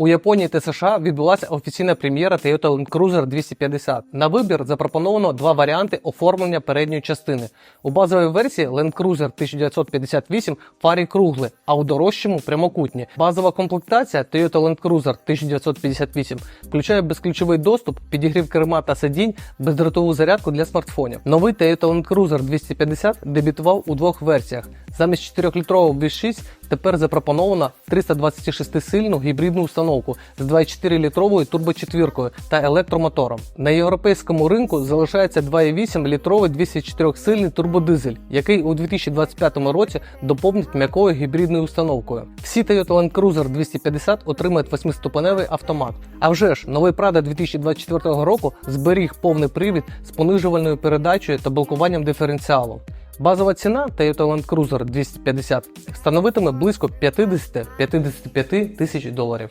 У Японії та США відбулася офіційна прем'єра Toyota Land Cruiser 250. На вибір запропоновано два варіанти оформлення передньої частини. У базовій версії Land Cruiser 1958 фарі кругли, а у дорожчому прямокутні. Базова комплектація Toyota Land Cruiser 1958 включає безключовий доступ, підігрів керма та сидінь, бездротову зарядку для смартфонів. Новий Toyota Land Cruiser 250 дебютував у двох версіях. Замість 4-літрового V6 тепер запропоновано 326-сильну гібридну установку з 24-літровою турбочетвіркою та електромотором. На європейському ринку залишається 2,8-літровий 204-сильний турбодизель, який у 2025 році доповнить м'якою гібридною установкою. Всі Toyota Land Cruiser 250 отримають 8-ступеневий автомат. А вже ж новий Prado 2024 року зберіг повний привід з понижувальною передачею та блокуванням диференціалу. Базова ціна Toyota Land Cruiser 250 становитиме близько 50-55 тисяч доларів.